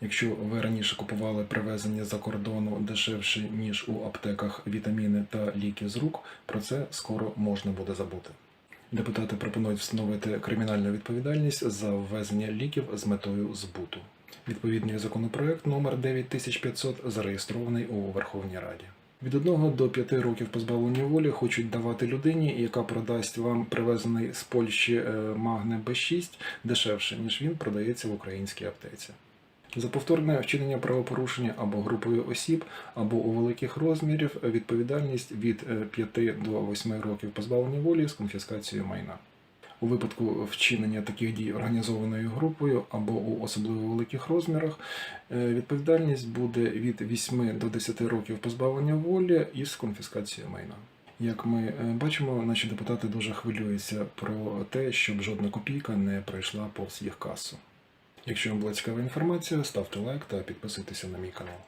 Якщо ви раніше купували привезення за кордону дешевше, ніж у аптеках вітаміни та ліки з рук, про це скоро можна буде забути. Депутати пропонують встановити кримінальну відповідальність за ввезення ліків з метою збуту. Відповідний законопроект номер 9500 зареєстрований у Верховній Раді. Від 1 до 5 років позбавлення волі хочуть давати людині, яка продасть вам привезений з Польщі е, магне Б6 дешевше, ніж він продається в українській аптеці. За повторне вчинення правопорушення або групою осіб, або у великих розмірів відповідальність від е, 5 до 8 років позбавлення волі з конфіскацією майна. У випадку вчинення таких дій організованою групою або у особливо великих розмірах е, відповідальність буде від 8 до 10 років позбавлення волі із конфіскацією майна. Як ми е, бачимо, наші депутати дуже хвилюються про те, щоб жодна копійка не пройшла повз їх касу. Якщо вам була цікава інформація, ставте лайк та підписуйтеся на мій канал.